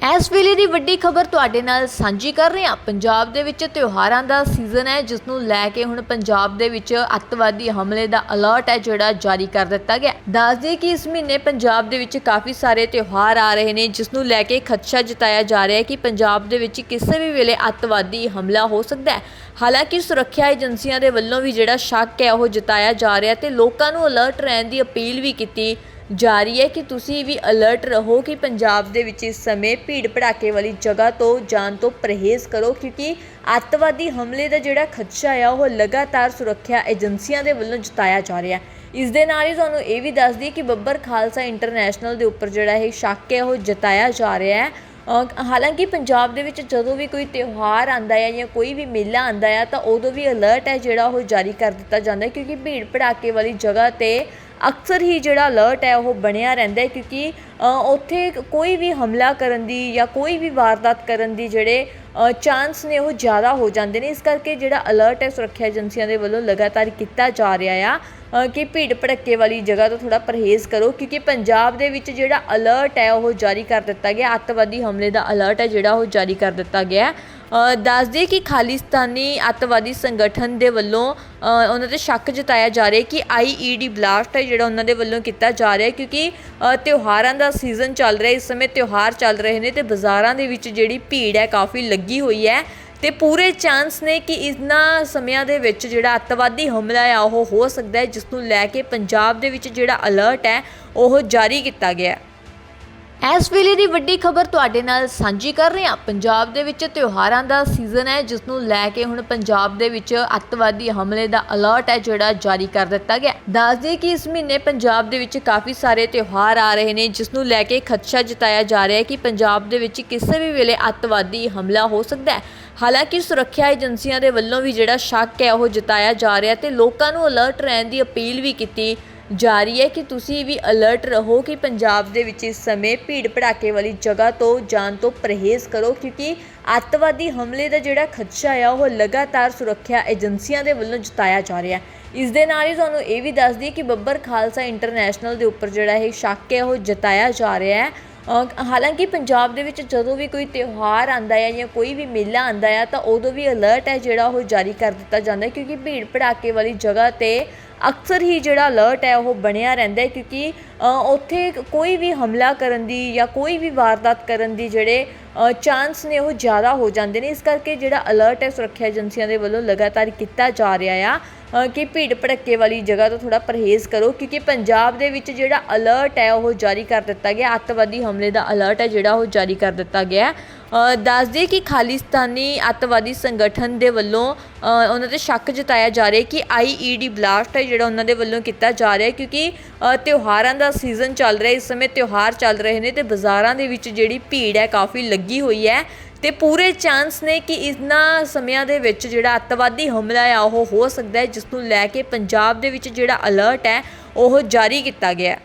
ਇਸ ਵੇਲੇ ਦੀ ਵੱਡੀ ਖਬਰ ਤੁਹਾਡੇ ਨਾਲ ਸਾਂਝੀ ਕਰ ਰਹੇ ਹਾਂ। ਪੰਜਾਬ ਦੇ ਵਿੱਚ ਤਿਉਹਾਰਾਂ ਦਾ ਸੀਜ਼ਨ ਹੈ ਜਿਸ ਨੂੰ ਲੈ ਕੇ ਹੁਣ ਪੰਜਾਬ ਦੇ ਵਿੱਚ ਅੱਤਵਾਦੀ ਹਮਲੇ ਦਾ ਅਲਰਟ ਹੈ, ਜਿਹੜਾ ਜਾਰੀ ਕਰ ਦਿੱਤਾ ਗਿਆ ਦੱਸ ਦਈਏ ਕਿ ਇਸ ਮਹੀਨੇ ਪੰਜਾਬ ਦੇ ਵਿੱਚ ਕਾਫੀ ਸਾਰੇ ਤਿਉਹਾਰ ਆ ਰਹੇ ਨੇ ਜਿਸ ਨੂੰ ਲੈ ਕੇ ਖਦਸ਼ਾ ਜਤਾਇਆ ਜਾ ਰਿਹਾ ਹੈ ਕਿ ਪੰਜਾਬ ਦੇ ਵਿੱਚ ਕਿਸੇ ਵੀ ਵੇਲੇ ਅੱਤਵਾਦੀ ਹਮਲਾ ਹੋ ਸਕਦਾ ਹੈ। ਹਾਲਾਂਕਿ ਸੁਰੱਖਿਆ ਏਜੰਸੀਆਂ ਦੇ ਵੱਲੋਂ ਵੀ ਜਿਹੜਾ ਸ਼ੱਕ ਹੈ, ਉਹ ਜਤਾਇਆ ਜਾ ਰਿਹਾ ਤੇ ਲੋਕਾਂ ਨੂੰ ਅਲਰਟ ਰਹਿਣ ਦੀ ਅਪੀਲ ਵੀ ਕੀਤੀ ਜਾਰੀ ਹੈ ਕਿ ਤੁਸੀਂ ਵੀ ਅਲਰਟ ਰਹੋ ਕਿ ਪੰਜਾਬ ਦੇ ਵਿੱਚ ਇਸ ਸਮੇਂ ਭੀੜ ਭੜਾਕੇ ਵਾਲੀ ਜਗ੍ਹਾ ਤੋਂ ਜਾਣ ਤੋਂ ਪਰਹੇਜ਼ ਕਰੋ, ਕਿਉਂਕਿ ਅੱਤਵਾਦੀ ਹਮਲੇ ਦਾ ਜਿਹੜਾ ਖਦਸ਼ਾ ਆ, ਉਹ ਲਗਾਤਾਰ ਸੁਰੱਖਿਆ ਏਜੰਸੀਆਂ ਦੇ ਵੱਲੋਂ ਜਤਾਇਆ ਜਾ ਰਿਹਾ ਹੈ। ਇਸ ਦੇ ਨਾਲ ਹੀ ਤੁਹਾਨੂੰ ਇਹ ਵੀ ਦੱਸ ਦਈਏ ਕਿ ਬੱਬਰ ਖਾਲਸਾ ਇੰਟਰਨੈਸ਼ਨਲ ਦੇ ਉੱਪਰ ਜਿਹੜਾ ਇਹ ਸ਼ੱਕ ਹੈ, ਉਹ ਜਤਾਇਆ ਜਾ ਰਿਹਾ ਹੈ। ਹਾਲਾਂਕਿ ਪੰਜਾਬ ਦੇ ਵਿੱਚ ਜਦੋਂ ਵੀ ਕੋਈ ਤਿਉਹਾਰ ਆਂਦਾ ਹੈ ਜਾਂ ਕੋਈ ਵੀ ਮੇਲਾ ਆਂਦਾ ਹੈ, ਤਾਂ ਉਦੋਂ ਵੀ ਅਲਰਟ ਹੈ ਜਿਹੜਾ ਉਹ ਜਾਰੀ ਕਰ ਦਿੱਤਾ ਜਾਂਦਾ ਹੈ, ਕਿਉਂਕਿ ਭੀੜ ਭੜਾਕੇ ਵਾਲੀ ਜਗ੍ਹਾ ਤੇ ਅਕਸਰ ਹੀ ਜਿਹੜਾ ਅਲਰਟ ਹੈ ਉਹ ਬਣਿਆ ਰਹਿੰਦਾ ਕਿਉਂਕਿ ਉੱਥੇ ਕੋਈ ਵੀ ਹਮਲਾ ਕਰਨ ਦੀ ਜਾਂ ਕੋਈ ਵੀ ਵਾਰਦਾਤ ਕਰਨ ਦੀ ਜਿਹੜੇ ਚਾਂਸ ਨੇ ਉਹ ਜ਼ਿਆਦਾ ਹੋ ਜਾਂਦੇ ਨੇ। ਇਸ ਕਰਕੇ ਜਿਹੜਾ ਅਲਰਟ ਹੈ ਸੁਰੱਖਿਆ ਏਜੰਸੀਆਂ ਦੇ ਵੱਲੋਂ ਲਗਾਤਾਰ ਕੀਤਾ ਜਾ ਰਿਹਾ ਆ। ਕਿ ਭੀੜ ਭੜੱਕੇ ਵਾਲੀ ਜਗ੍ਹਾ ਤੋਂ ਥੋੜ੍ਹਾ ਪਰਹੇਜ਼ ਕਰੋ, ਕਿਉਂਕਿ ਪੰਜਾਬ ਦੇ ਵਿੱਚ ਜਿਹੜਾ ਅਲਰਟ ਹੈ, ਉਹ ਜਾਰੀ ਕਰ ਦਿੱਤਾ ਗਿਆ ਅੱਤਵਾਦੀ ਹਮਲੇ ਦਾ ਅਲਰਟ ਹੈ, ਜਿਹੜਾ ਉਹ ਜਾਰੀ ਕਰ ਦਿੱਤਾ ਗਿਆ ਹੈ। ਦੱਸ ਦਈਏ ਕਿ ਖਾਲਿਸਤਾਨੀ ਅੱਤਵਾਦੀ ਸੰਗਠਨ ਦੇ ਵੱਲੋਂ ਉਹਨਾਂ ਤੇ ਸ਼ੱਕ ਜਤਾਇਆ ਜਾ ਰਿਹਾ ਹੈ ਕਿ ਆਈਈਡੀ ਬਲਾਸਟ ਹੈ, ਜਿਹੜਾ ਉਹਨਾਂ ਦੇ ਵੱਲੋਂ ਕੀਤਾ ਜਾ ਰਿਹਾ ਕਿਉਂਕਿ ਤਿਉਹਾਰਾਂ ਦਾ ਸੀਜ਼ਨ ਚੱਲ ਰਿਹਾ ਇਸ ਸਮੇਂ ਤਿਉਹਾਰ ਚੱਲ ਰਹੇ ਨੇ ਤੇ ਬਾਜ਼ਾਰਾਂ ਦੇ ਵਿੱਚ ਜਿਹੜੀ ਭੀੜ ਹੈ, ਕਾਫੀ ਲੱਗੀ ਹੋਈ ਹੈ। ਤੇ ਪੂਰੇ ਚਾਂਸ ਨੇ ਕਿ ਇਹਨਾਂ ਸਮਿਆਂ ਦੇ ਵਿੱਚ ਜਿਹੜਾ ਅੱਤਵਾਦੀ ਹਮਲਾ ਆ, ਉਹ ਹੋ ਸਕਦਾ ਹੈ, ਜਿਸ ਨੂੰ ਲੈ ਕੇ ਪੰਜਾਬ ਦੇ ਵਿੱਚ ਜਿਹੜਾ ਅਲਰਟ ਹੈ, ਉਹ ਜਾਰੀ ਕੀਤਾ ਗਿਆ ਇਸ ਵੇਲੇ ਦੀ ਵੱਡੀ ਖਬਰ ਤੁਹਾਡੇ ਨਾਲ ਸਾਂਝੀ ਕਰ ਰਹੇ ਹਾਂ। ਪੰਜਾਬ ਦੇ ਵਿੱਚ ਤਿਉਹਾਰਾਂ ਦਾ ਸੀਜ਼ਨ ਹੈ ਜਿਸ ਨੂੰ ਲੈ ਕੇ ਹੁਣ ਪੰਜਾਬ ਦੇ ਵਿੱਚ ਅੱਤਵਾਦੀ ਹਮਲੇ ਦਾ ਅਲਰਟ ਹੈ, ਜਿਹੜਾ ਜਾਰੀ ਕਰ ਦਿੱਤਾ ਗਿਆ ਦੱਸ ਦਈਏ ਕਿ ਇਸ ਮਹੀਨੇ ਪੰਜਾਬ ਦੇ ਵਿੱਚ ਕਾਫੀ ਸਾਰੇ ਤਿਉਹਾਰ ਆ ਰਹੇ ਨੇ ਜਿਸ ਨੂੰ ਲੈ ਕੇ ਖਦਸ਼ਾ ਜਤਾਇਆ ਜਾ ਰਿਹਾ ਹੈ ਕਿ ਪੰਜਾਬ ਦੇ ਵਿੱਚ ਕਿਸੇ ਵੀ ਵੇਲੇ ਅੱਤਵਾਦੀ ਹਮਲਾ ਹੋ ਸਕਦਾ ਹੈ। ਹਾਲਾਂਕਿ ਸੁਰੱਖਿਆ ਏਜੰਸੀਆਂ ਦੇ ਵੱਲੋਂ ਵੀ ਜਿਹੜਾ ਸ਼ੱਕ ਹੈ, ਉਹ ਜਤਾਇਆ ਜਾ ਰਿਹਾ ਤੇ ਲੋਕਾਂ ਨੂੰ ਅਲਰਟ ਰਹਿਣ ਦੀ ਅਪੀਲ ਵੀ ਕੀਤੀ ਜਾਰੀ ਹੈ ਕਿ ਤੁਸੀਂ ਵੀ ਅਲਰਟ ਰਹੋ ਕਿ ਪੰਜਾਬ ਦੇ ਵਿੱਚ ਇਸ ਸਮੇਂ ਭੀੜ ਭੜਾਕੇ ਵਾਲੀ ਜਗ੍ਹਾ ਤੋਂ ਜਾਣ ਤੋਂ ਪਰਹੇਜ਼ ਕਰੋ, ਕਿਉਂਕਿ ਅੱਤਵਾਦੀ ਹਮਲੇ ਦਾ ਜਿਹੜਾ ਖਦਸ਼ਾ ਆ, ਉਹ ਲਗਾਤਾਰ ਸੁਰੱਖਿਆ ਏਜੰਸੀਆਂ ਦੇ ਵੱਲੋਂ ਜਤਾਇਆ ਜਾ ਰਿਹਾ ਹੈ। ਇਸ ਦੇ ਨਾਲ ਹੀ ਤੁਹਾਨੂੰ ਇਹ ਵੀ ਦੱਸ ਦਈਏ ਕਿ ਬੱਬਰ ਖਾਲਸਾ ਇੰਟਰਨੈਸ਼ਨਲ ਦੇ ਉੱਪਰ ਜਿਹੜਾ ਇਹ ਸ਼ੱਕ ਹੈ, ਉਹ ਜਤਾਇਆ ਜਾ ਰਿਹਾ ਹੈ। ਹਾਲਾਂਕਿ ਪੰਜਾਬ ਦੇ ਵਿੱਚ ਜਦੋਂ ਵੀ ਕੋਈ ਤਿਉਹਾਰ ਆਂਦਾ ਹੈ ਜਾਂ ਕੋਈ ਵੀ ਮੇਲਾ ਆਂਦਾ ਹੈ, ਤਾਂ ਉਦੋਂ ਵੀ ਅਲਰਟ ਹੈ ਜਿਹੜਾ ਉਹ ਜਾਰੀ ਕਰ ਦਿੱਤਾ ਜਾਂਦਾ ਕਿਉਂਕਿ ਭੀੜ ਭੜਾਕੇ ਵਾਲੀ ਜਗ੍ਹਾ ਤੇ ਅਕਸਰ ਹੀ ਜਿਹੜਾ ਅਲਰਟ ਹੈ ਉਹ ਬਣਿਆ ਰਹਿੰਦਾ ਕਿਉਂਕਿ ਉੱਥੇ ਕੋਈ ਵੀ ਹਮਲਾ ਕਰਨ ਦੀ ਜਾਂ ਕੋਈ ਵੀ ਵਾਰਦਾਤ ਕਰਨ ਦੀ ਜਿਹੜੇ ਚਾਂਸ ਨੇ ਉਹ ਜ਼ਿਆਦਾ ਹੋ ਜਾਂਦੇ ਨੇ। ਇਸ ਕਰਕੇ ਜਿਹੜਾ ਅਲਰਟ ਹੈ ਸੁਰੱਖਿਆ ਏਜੰਸੀਆਂ ਦੇ ਵੱਲੋਂ ਲਗਾਤਾਰ ਕੀਤਾ ਜਾ ਰਿਹਾ ਆ। ਕਿ ਭੀੜ ਭੜੱਕੇ ਵਾਲੀ ਜਗ੍ਹਾ ਤੋਂ ਥੋੜਾ ਪਰਹੇਜ਼ ਕਰੋ, ਕਿਉਂਕਿ ਪੰਜਾਬ ਦੇ ਵਿੱਚ ਜਿਹੜਾ ਅਲਰਟ ਹੈ ਉਹ ਜਾਰੀ ਕਰ ਦਿੱਤਾ ਗਿਆ। ਅੱਤਵਾਦੀ ਹਮਲੇ ਦਾ ਅਲਰਟ ਹੈ ਜਿਹੜਾ ਉਹ ਜਾਰੀ ਕਰ ਦਿੱਤਾ ਗਿਆ। ਹੈ। ਦੱਸ ਦਈਏ ਕਿ ਖਾਲਿਸਤਾਨੀ ਅੱਤਵਾਦੀ ਸੰਗਠਨ ਦੇ ਵੱਲੋਂ ਉਹਨਾਂ ਤੇ ਸ਼ੱਕ ਜਤਾਇਆ ਜਾ ਰਿਹਾ ਹੈ ਕਿ ਆਈਈਡੀ ਬਲਾਸਟ ਹੈ ਜਿਹੜਾ ਉਹਨਾਂ ਦੇ ਵੱਲੋਂ ਕੀਤਾ ਜਾ ਰਿਹਾ, ਕਿਉਂਕਿ ਤਿਉਹਾਰਾਂ ਦਾ ਸੀਜ਼ਨ ਚੱਲ ਰਿਹਾ, ਇਸ ਸਮੇਂ ਤਿਉਹਾਰ ਚੱਲ ਰਹੇ ਨੇ ਤੇ ਬਾਜ਼ਾਰਾਂ ਦੇ ਵਿੱਚ ਜਿਹੜੀ ਭੀੜ ਹੈ ਕਾਫੀ ਲੱਗੀ ਹੋਈ ਹੈ ਤੇ ਪੂਰੇ ਚਾਂਸ ਨੇ ਕਿ ਇਹਨਾਂ ਸਮਿਆਂ ਦੇ ਵਿੱਚ ਜਿਹੜਾ ਅੱਤਵਾਦੀ ਹਮਲਾ ਆ, ਉਹ ਹੋ ਸਕਦਾ ਹੈ, ਜਿਸ ਨੂੰ ਲੈ ਕੇ ਪੰਜਾਬ ਦੇ ਵਿੱਚ ਜਿਹੜਾ ਅਲਰਟ ਹੈ, ਉਹ ਜਾਰੀ ਕੀਤਾ ਗਿਆ ਹੈ।